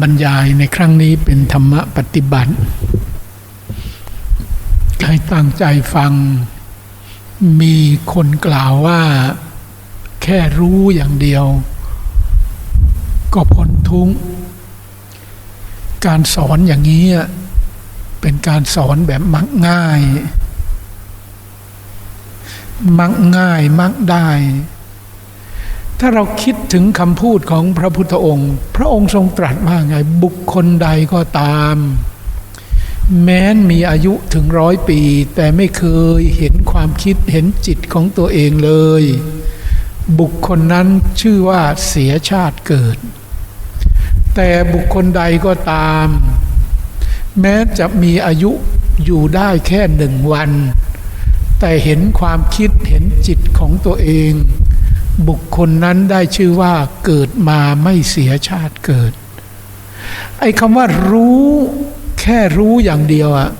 บรรยายในครั้งนี้เป็นธรรมะปฏิบัติ ให้ตั้งใจฟัง มีคนกล่าวว่าแค่รู้อย่างเดียว ก็พ้นทุกข์การสอนอย่างนี้เป็นการสอนแบบมักง่าย มักง่ายมักได้ ถ้าเราคิดถึงคำพูดของพระพุทธองค์ พระองค์ทรงตรัสว่าไงบุคคลใดก็ตาม แม้นมีอายุถึงร้อยปี แต่ไม่เคยเห็นความคิดเห็นจิตของตัวเองเลย บุคคลนั้นชื่อว่าเสียชาติเกิด แต่บุคคลใดก็ตาม แม้จะมีอายุอยู่ได้แค่หนึ่งวัน แต่เห็นความคิดเห็นจิตของตัวเอง บุคคลนั้นได้ชื่อว่าเกิดมาไม่เสียชาติเกิด ไอ้คำว่ารู้แค่รู้อย่างเดียวอะ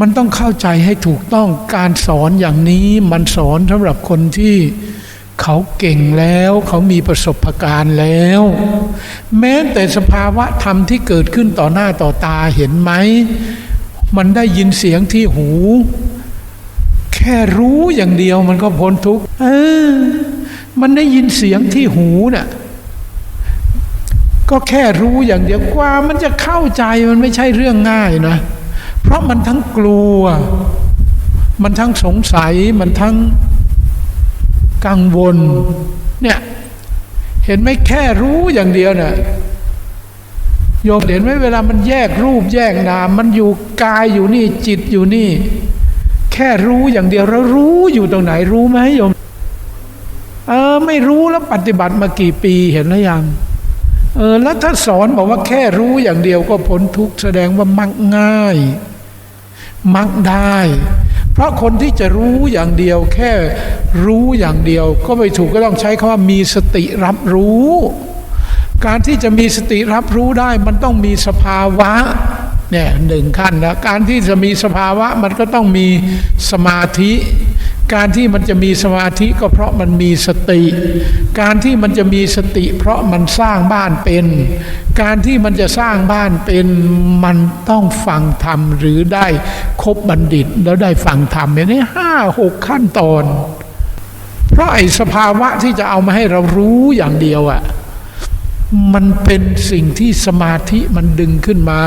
มันต้องเข้าใจให้ถูกต้องการสอนอย่างนี้มันสอนสำหรับคนที่เขาเก่งแล้วเขามีประสบการณ์แล้ว แม้แต่สภาวะธรรมที่เกิดขึ้นต่อหน้าต่อตาเห็นไหม มันได้ยินเสียงที่หู แค่รู้อย่างเดียวมันก็พ้นทุกข์เออ มันได้ยินเสียงที่หูน่ะก็แค่รู้อย่างเดียวกว่ามันจะเข้าใจมันไม่ใช่เรื่องง่ายนะ เพราะมันทั้งกลัว มันทั้งสงสัยมันทั้งกังวลเนี่ยเห็นไหมแค่รู้อย่างเดียวเนี่ยโยมเห็นไหมเวลามันแยกรูปแยกนาม มันอยู่กายอยู่นี่จิตอยู่นี่ แค่รู้อย่างเดียวแล้วรู้อยู่ตรงไหนรู้ไหมโยม ไม่รู้แล้วปฏิบัติมากี่ปีเห็นแล้วยังเออแล้วถ้าสอนบอกว่าแค่รู้อย่างเดียวก็พ้นทุกข์แสดงว่ามักง่าย มักได้ เพราะคนที่จะรู้อย่างเดียว แค่รู้อย่างเดียว ก็ไม่ถูกก็ต้องใช้คำว่ามีสติรับรู้ การที่จะมีสติรับรู้ได้มันต้องมีสภาวะเนี่ยหนึ่งขั้นแล้วการที่จะมีสภาวะมันก็ต้องมีสมาธิ การที่มันจะมีสมาธิก็เพราะมันมีสติ การที่มันจะมีสติ เพราะมันสร้างบ้านเป็น การที่มันจะสร้างบ้านเป็นมันต้องฟังธรรมหรือได้คบบัณฑิตแล้วได้ฟังธรรมอย่างนี้ห้าหกขั้นตอน เพราะไอ้สภาวะที่จะเอามาให้เรารู้อย่างเดียวอะ่ะมันเป็นสิ่งที่สมาธิมันดึงขึ้นมา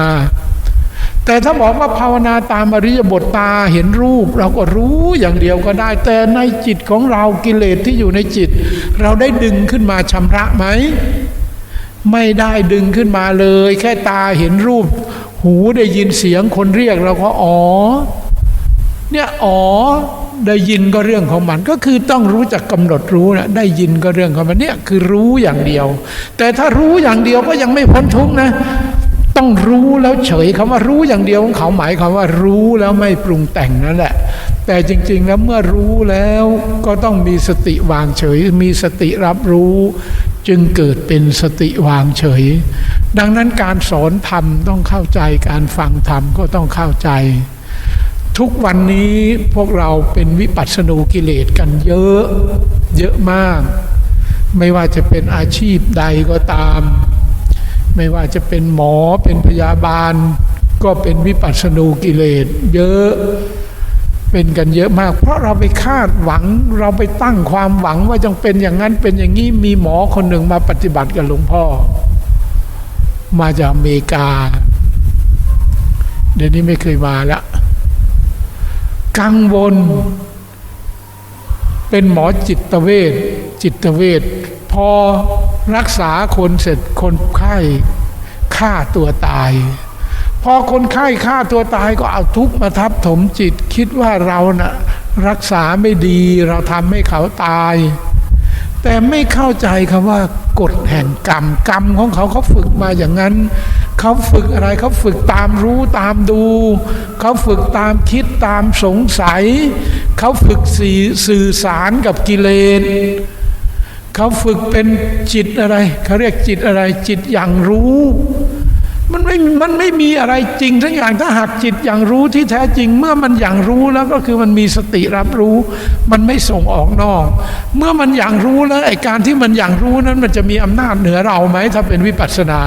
แต่ถ้าบอกว่าภาวนาตามอริยบทตาเห็นรูป เราก็รู้อย่างเดียวก็ได้ แต่ในจิตของเรากิเลสที่อยู่ในจิต เราได้ดึงขึ้นมาชำระไหม ไม่ได้ดึงขึ้นมาเลย แค่ตาเห็นรูป หูได้ยินเสียงคนเรียกเราก็อ๋อ เนี่ยอ๋อได้ยินก็เรื่องของมันก็คือต้องรู้จักกำหนดรู้นะได้ยินก็เรื่องของมันเนี่ยคือรู้อย่างเดียว แต่ถ้ารู้อย่างเดียวก็ยังไม่พ้นทุกข์นะ ต้องรู้แล้วเฉยคำว่ารู้อย่างเดียวของเขาหมายความว่ารู้แล้วไม่ปรุงแต่งนั่นแหละ แต่จริง ๆ แล้วเมื่อรู้แล้วก็ต้องมีสติวางเฉย มีสติรับรู้ จึงเกิดเป็นสติวางเฉย ดังนั้นการสอนธรรมต้องเข้าใจการฟังธรรมก็ต้องเข้าใจ ทุกวันนี้พวกเราเป็นวิปัสสนูกิเลสกันเยอะ เยอะมาก ไม่ว่าจะเป็นอาชีพใดก็ตาม ไม่ว่าจะเป็นหมอเป็นพยาบาล ก็เป็นวิปัสสนูกิเลสเยอะเป็นกันเยอะมาก เพราะเราไปคาดหวังเราไปตั้งความหวังว่าจงเป็นอย่างนั้นเป็นอย่างนี้มีหมอคนหนึ่งมาปฏิบัติกับหลวงพ่อ มาจากอเมริกา เดี๋ยวนี้ไม่เคยมาล้วกังวล เป็นหมอจิตเวชจิตเวชพอรักษาคนเสร็จคนไข้ ฆ่าตัวตาย พอคนไข้ฆ่าตัวตายก็เอาทุกข์มาทับถมจิต คิดว่าเรานะ่ะรักษาไม่ดีเราทำให้เขาตาย แต่ไม่เข้าใจคำว่ากฎแห่งกรรมกรรมของเขาเขาฝึกมาอย่างนั้น เขาฝึกอะไรเขาฝึกตามรู้ตามดู เขาฝึกตามคิดตามสงสัย เขาฝึกสื่อสารกับกิเลส เขาฝึกเป็นจิตอะไรเขาเรียกจิตอะไร จิตอย่างรู้ มันไม่มันไม่มีอะไรจริงทั้งอย่างถ้าหากจิตอย่างรู้ที่แท้จริง เมื่อมันอย่างรู้แล้วก็คือมันมีสติรับรู้ มันไม่ส่งออกนอก เมื่อมันอย่างรู้แล้วไอ้การที่มันอย่างรู้นั้นมันจะมีอำนาจเหนือเราไหมถ้าเป็นวิปัสสนา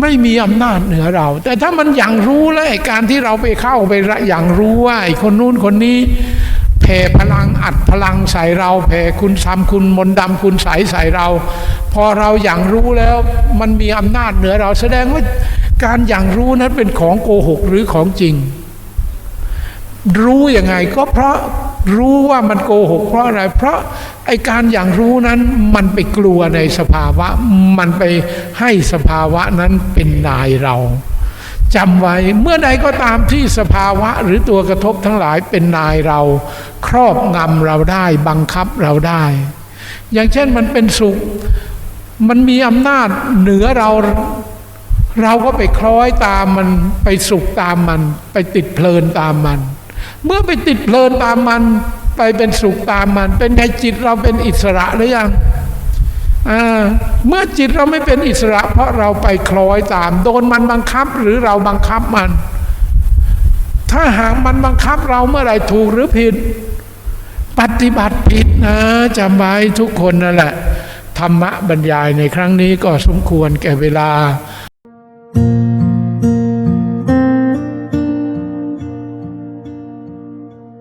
ไม่มีอำนาจเหนือเรา แต่ถ้ามันอย่างรู้แล้วไอ้การที่เราไปเข้าไปละอย่างรู้ว่าไอ้คนนู้นคนนี้ แผ่พลังอัดพลังใส่เราแผ่คุณซ้ำคุณมนดำคุณใสใส่เรา พอเราอย่างรู้แล้วมันมีอำนาจเหนือเราแสดงว่าการอย่างรู้นั้นเป็นของโกหกหรือของจริง รู้ยังไงก็เพราะรู้ว่ามันโกหก เพราะอะไร เพราะไอการอย่างรู้นั้นมันไปกลัวในสภาวะ มันไปให้สภาวะนั้นเป็นนายเรา จำไว้เมื่อใดก็ตามที่สภาวะหรือตัวกระทบทั้งหลายเป็นนายเรา ครอบงำเราได้บังคับเราได้ อย่างเช่นมันเป็นสุข มันมีอำนาจเหนือเราเราก็ไปคล้อยตามมันไปสุขตามมัน ไปติดเพลินตามมัน เมื่อไปติดเพลินตามมัน ไปเป็นสุขตามมัน เป็นไงจิตเราเป็นอิสระหรือยัง เมื่อจิตเราไม่เป็นอิสระ เพราะเราไปคล้อยตาม โดนมันบังคับหรือเราบังคับมัน ถ้าหากมันบังคับเราเมื่อไหร่ถูกหรือผิด ปฏิบัติผิดนะจำไว้ทุกคนนั่นแหละ ธรรมะบรรยายในครั้งนี้ก็สมควรแก่เวลา